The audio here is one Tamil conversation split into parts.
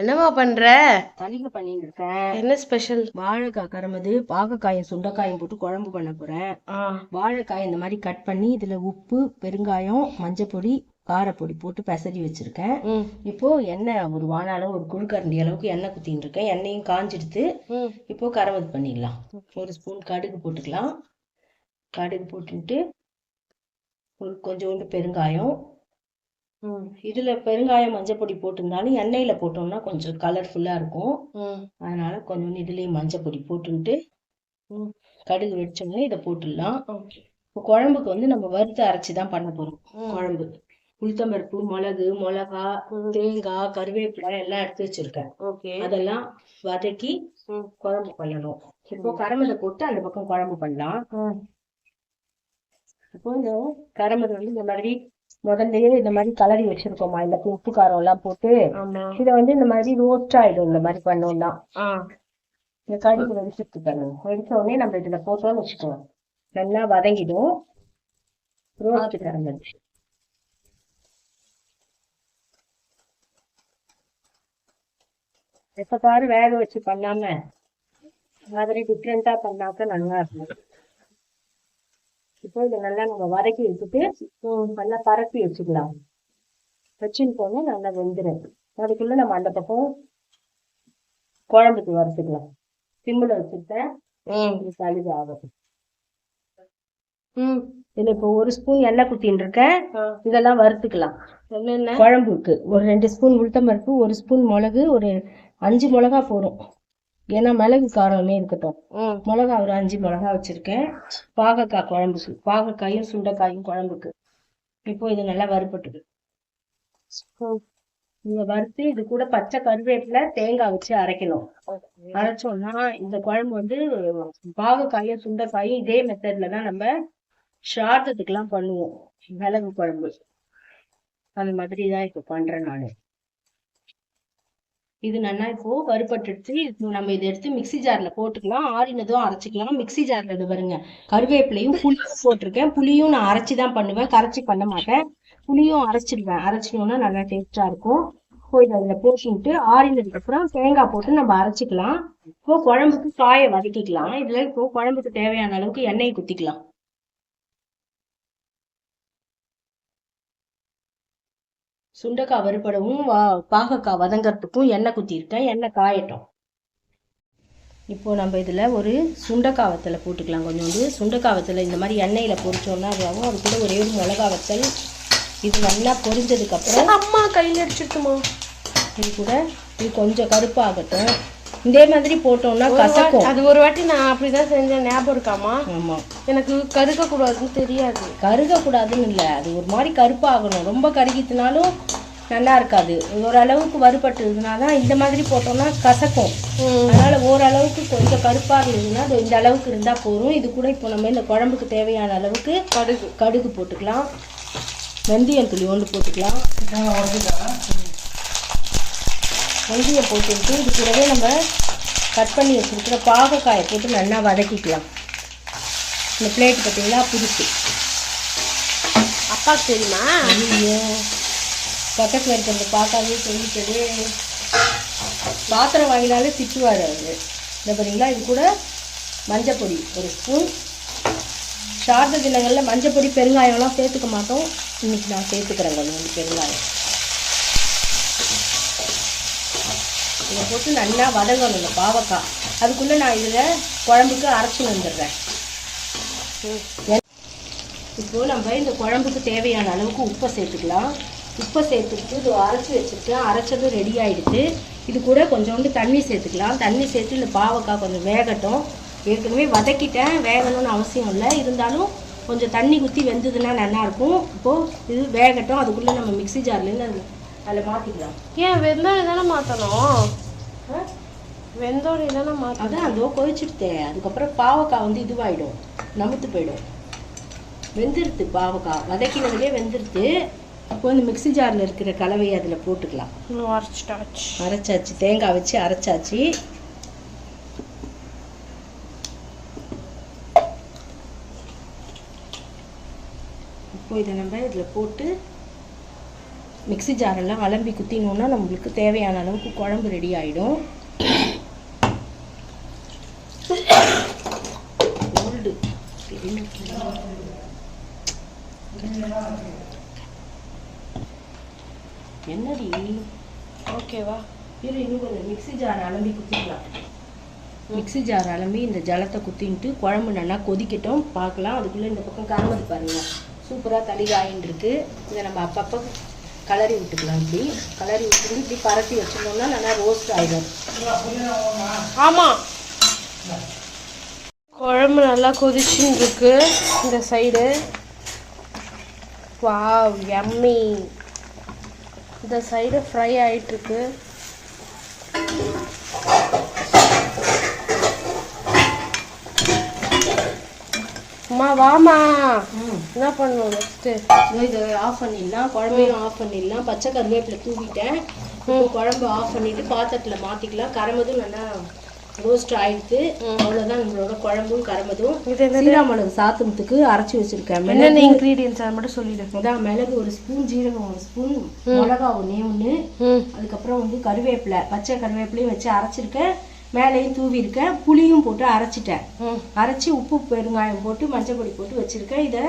என்னம்மா பண்ற? தலிகை பண்ணிட்டு இருக்கேன் என்ன ஸ்பெஷல் வாழைக்காய் கரமது பாகக்காயும் சுண்டைக்காயும் போட்டு குழம்பு பண்ண போறேன். வாழைக்காய் இந்த மாதிரி கட் பண்ணி இதுல உப்பு பெருங்காயம் மஞ்சப்பொடி காரப்பொடி போட்டு பெசரி வச்சிருக்கேன். இப்போ எண்ணெய் ஒரு வானால ஒரு குழுக்கரண்டி அளவுக்கு எண்ணெய் குத்தின்னு இருக்கேன். எண்ணெயும் காஞ்சிடுத்து இப்போ கரமது பண்ணிடலாம். ஒரு ஸ்பூன் கடுகு போட்டுக்கலாம். கடுகு போட்டுட்டு ஒரு கொஞ்சோண்டு பெருங்காயம் இதுல பெருங்காயம் மஞ்சப்பொடி போட்டிருந்தாலும் எண்ணெயில போட்டோம்னா கொஞ்சம் கலர்ஃபுல்லா இருக்கும். அதனால கொஞ்சம் இதுலயும் மஞ்சள் பொடி போட்டுட்டு கடுகு வெடிச்சோம்னா இதை போட்டுடலாம். இப்போ குழம்புக்கு வந்து நம்ம வறுத்து அரைச்சி தான் பண்ண போறோம் குழம்பு. உளுத்தம்பருப்பு மிளகு மிளகா தேங்காய் கருவேப்பிலை எல்லாம் எடுத்து வச்சிருக்கேன். ஓகே. அதெல்லாம் வதக்கி குழம்பு பண்ணணும். இப்போ கரமலை போட்டு அந்த பக்கம் குழம்பு பண்ணலாம். இப்போ இந்த கரமலை வந்து இந்த மாதிரி முதல்லயே இந்த மாதிரி கலரி வச்சிருக்கோமா இந்த உப்பு காரம் எல்லாம் போட்டு இதை வந்து இந்த மாதிரி ரோஸ்ட் ஆயிடும் இந்த மாதிரி பண்ணோம்னா. ஆ. இந்த கடுகு வெடிச்சுட்டு தரணும் வெடிச்ச உடனே நம்ம இதுல போட்டோம்னு வச்சுக்கோங்க. நல்லா வதங்கிடும். ரோஸ்ட் கரங்கள் எப்ப பாரு வேக வச்சு பண்ணாம மாதிரி டிஃப்ரெண்டா பண்ணாக்க நல்லா இருக்கும். இப்போ இதை நல்லா நம்ம வதக்கி வச்சுட்டு நல்லா பரப்பி வச்சுக்கலாம். வச்சுன்னு போனா நல்லா வெந்துடும் அதுக்குள்ள நம்ம அந்த பக்கம் குழம்புக்கு வறுத்துக்கலாம். சிம்மில் இது கழுகு ஆகும் ம். இதுல இப்போ ஒரு ஸ்பூன் எண்ணெய் குத்தின்னு இருக்கேன். இதெல்லாம் வறுத்துக்கலாம். குழம்புக்கு. ஒரு ரெண்டு ஸ்பூன் உளுத்தம்பருப்பு ஒரு ஸ்பூன் மிளகு ஒரு அஞ்சு மிளகா போடும் ஏன்னா மிளகு காரமே இருக்கட்டும். மிளகா ஒரு அஞ்சு மிளகா வச்சிருக்கேன். பாகக்காய் குழம்புக்கு பாகக்காயும் சுண்டைக்காயும் குழம்புக்கு. இப்போ இது நல்லா வறுபட்டுது. இங்க வறுத்து இது கூட பச்சை கருவேப்பிலை தேங்காய் வச்சு அரைக்கணும். அரைச்சோம்னா இந்த குழம்பு வந்து பாகக்காயும் சுண்டைக்காயும் இதே மெத்தட்ல தான் நம்ம சாதத்துக்கெல்லாம் பண்ணுவோம். மிளகு குழம்பு. அந்த மாதிரி தான் இப்போ பண்றேன் நான். இது நல்லா இப்போ வறுபட்டுடுச்சு இப்போ நம்ம இதை எடுத்து மிக்ஸி ஜார்ல போட்டுக்கலாம். ஆறினதும் அரைச்சிக்கலாம். மிக்ஸி ஜார்ல இது வருங்க கருவேப்பிலையும் புளியும் போட்டிருக்கேன். புளியும் நான் அரைச்சி தான் பண்ணுவேன். கரைச்சி பண்ண மாட்டேன். புளியும் அரைச்சிடுவேன் அரைச்சினோம்னா நல்லா டேஸ்டா இருக்கும். இப்போ இதை அதில் போட்டுட்டு ஆறினதுக்கு அப்புறம் தேங்காய் போட்டு நம்ம அரைச்சிக்கலாம். இப்போ குழம்புக்கு காயை வதக்கிக்கலாம். இதுல இப்போ குழம்புக்கு தேவையான அளவுக்கு எண்ணெய் குத்திக்கலாம். சுண்டைக்காய் வறுபடவும் வா பாகக்காய் வதங்கறதுக்கும் எண்ணெய் குத்திருக்கேன் எண்ணெய் காயட்டும். இப்போ நம்ம இதுல ஒரு சுண்டைக்காய் வத்தலை போட்டுக்கலாம் கொஞ்சோண்டு. சுண்டைக்காய் வத்தலை இந்த மாதிரி எண்ணெயில பொரிச்சோம்னா அது ஆகும் அது கூட ஒரே ஒரு மிளகா வத்தல். இது நல்லா பொரிஞ்சதுக்கு அப்புறம் அம்மா கையில அடிச்சிருக்குமா? இது கூட இது கொஞ்சம் கருப்பாகட்டும். இதே மாதிரி போட்டோம்னா கசக்கும். அது ஒரு வாட்டி நான் அப்படிதான் செஞ்சேன். ஞாபகம் இருக்காமா ஆமா. எனக்கு கருக்க கூடாதுன்னு தெரியாது. கருகக்கூடாதுன்னு இல்லை. அது ஒரு மாதிரி கருப்பாகணும். ரொம்ப கருகித்துனாலும் நல்லா இருக்காது. ஓரளவுக்கு வறுபட்டுதுன்னா தான் இந்த மாதிரி போட்டோம்னா கசக்கும். அதனால ஓரளவுக்கு கொஞ்சம் கருப்பாக இருந்ததுன்னா அது இந்த அளவுக்கு இருந்தா போதும். இது கூட இப்போ நம்ம இந்த குழம்புக்கு தேவையான அளவுக்கு கடுகு. கடுகு போட்டுக்கலாம். வெந்தயம் துளி ஒன்று போட்டுக்கலாம். வெந்தயம் போட்டுட்டு இது கூடவே நம்ம கட் பண்ணி வச்சிருக்கிற பாகக்காயை போட்டு நல்லா வதக்கிக்கலாம். இந்த பிளேட் பார்த்தீங்களா? புதுசு. அப்பாக்கு தெரியுமா? ஐயோ பக்கத்தில் இருக்கிறத பார்க்காதே சொல்லிட்டது. பாத்திரம் வாங்கினாலே திட்டுவார் அவர். இந்த பார்த்தீங்களா இது கூட மஞ்சப்பொடி ஒரு ஸ்பூன். சார்ந்த தினங்களில் மஞ்சப்பொடி பெருங்காயம்லாம் சேர்த்துக்க மாட்டோம். இன்னைக்கு நான் சேர்த்துக்கிறேன் கொஞ்சம் பெருங்காயம். இதை போட்டு நல்லா வதங்கணும் இந்த பாவக்காய். அதுக்குள்ளே நான் இதில் குழம்புக்கு அரைச்சி வந்துடுறேன். இப்போது நம்ம இந்த குழம்புக்கு தேவையான அளவுக்கு உப்பை சேர்த்துக்கலாம். உப்பை சேர்த்துட்டு இது அரைச்சி வச்சுருக்கேன் அரைச்சது ரெடி ஆகிடுது இது கூட கொஞ்சோண்டு தண்ணி சேர்த்துக்கலாம். தண்ணி சேர்த்து இந்த பாவக்காய் கொஞ்சம் வேகட்டும். ஏற்கனவே வதக்கிட்டேன் வேகணும்னு அவசியம் இல்லை. இருந்தாலும் கொஞ்சம் தண்ணி குத்தி வெந்ததுன்னா நல்லாயிருக்கும் இப்போது இது வேகட்டும். அதுக்குள்ளே நம்ம மிக்ஸி ஜார்லேருந்து அதில் அதில் மாற்றிக்கலாம் ஏன் வெந்தோடனே தானே மாத்தணும்? வெந்தோடனே தானே மாத்தணும்? அதான் அதோ கொதிச்சுட்டேன் அதுக்கப்புறம் பாவக்காய் வந்து இதுவாயிடும். நமுத்து போயிடும். வெந்துருது பாவக்காய். வதக்கினதுலேயே வெந்துருது இப்போ இந்த மிக்ஸி ஜாரில் இருக்கிற கலவையை அதில் போட்டுக்கலாம். அரைச்சிட்டாச்சு. அரைச்சாச்சு. தேங்காய் வச்சு அரைச்சாச்சு. இப்போ இதை நம்ம இதில் போட்டு மிக்ஸி ஜாரெல்லாம் அலம்பி குத்தினோன்னா நம்மளுக்கு தேவையான அளவுக்கு குழம்பு ரெடி ஆகிடும் என்னடி? ஓகேவா இரு இன்னும் கொஞ்சம் மிக்ஸி ஜார் அலம்பி குத்திக்கலாம். மிக்ஸி ஜார் அலம்பி இந்த ஜலத்தை குத்தின்ட்டு குழம்பு நல்லா கொதிக்கட்டும். பார்க்கலாம். அதுக்குள்ளே இந்த பக்கம் கரமது பாருங்க. சூப்பராக தளி காயின்னு இருக்கு இதை நம்ம அப்பப்போ கலரி விட்டுக்கலாம் இப்படி. கலரி விட்டு இப்படி பரட்டி வச்சுருந்தோம்னா நல்லா ரோஸ்ட் ஆகிடும் ஆமாம் குழம்பு நல்லா கொதிச்சுன்னு இருக்கு இந்த சைடு வாவ் எம்மி இந்த சைடு ஃப்ரை ஆகிட்டுருக்கு அம்மா வாமா என்ன பண்ணணும் நெக்ஸ்ட்டு இதோ ஆஃப் பண்ணிடலாம். குழம்பையும் ஆஃப் பண்ணிடலாம். பச்சை கருவேப்பிலை தூவிட்டேன். குழம்பு ஆஃப் பண்ணிட்டு பாத்திரத்தில் மாற்றிக்கலாம் கரமதும் நல்லா ரோஸ்ட் ஆயிடுத்து அவ்வளோதான் நம்மளோட குழம்பும் என்ன சீராமிளகு சாத்துறதுக்கு அரைச்சி வச்சிருக்கேன். என்னென்ன இன்க்ரீடியன்ஸ் அதை மட்டும் சொல்லிடு. அதான் மிளகு ஒரு ஸ்பூன் ஜீரகம் ஒரு ஸ்பூன் மிளகா ஒன்றே ஒன்று அதுக்கப்புறம் வந்து கருவேப்பிலை பச்சை கருவேப்பிலையும் வச்சு அரைச்சிருக்கேன். மேலேயும் தூவிருக்கேன் புளியும் போட்டு அரைச்சிட்டேன். அரைச்சி உப்பு பெருங்காயம் போட்டு மஞ்சள் பொடி போட்டு வச்சிருக்கேன். இதை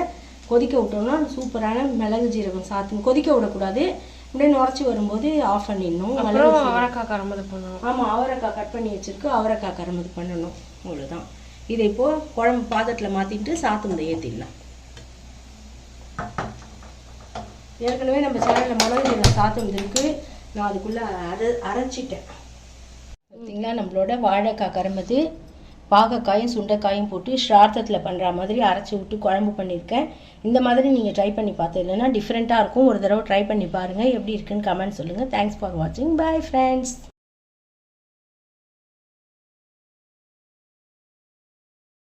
கொதிக்க விட்டோம்னா சூப்பரான மிளகு ஜீரகம் சாத்து கொதிக்க விடக்கூடாது. அப்படியே நுரைச்சி வரும்போது ஆஃப் பண்ணிடணும். அவரைக்காய் கரம்பது பண்ணணும். ஆமாம் அவரைக்காய் கட் பண்ணி வச்சிருக்கு. அவரைக்காய் கரமது பண்ணணும். அவ்வளோதான் இதை இப்போ குழம்பு பாத்திரத்தில் மாற்றிட்டு சாத்துமுறை ஏற்றிடலாம் ஏற்கனவே நம்ம சேனலில் மிளகு ஜீரகம் சாத்தும் இருக்கு. நான் அதுக்குள்ளே அரை அரைச்சிட்டேன். பார்த்தீங்களா நம்மளோட வாழைக்காய் கரம்பது பாகக்காயும் சுண்டைக்காயும் போட்டு ஸ்ரார்த்தத்தில் பண்ணுற மாதிரி அரைச்சி விட்டு குழம்பு பண்ணியிருக்கேன். இந்த மாதிரி நீங்கள் ட்ரை பண்ணி பார்த்தது இல்லைன்னா டிஃப்ரெண்ட்டாக இருக்கும். ஒரு தடவை ட்ரை பண்ணி பாருங்கள் எப்படி இருக்குன்னு கமெண்ட் சொல்லுங்கள் தேங்க்ஸ் ஃபார் வாட்சிங் பை ஃப்ரெண்ட்ஸ்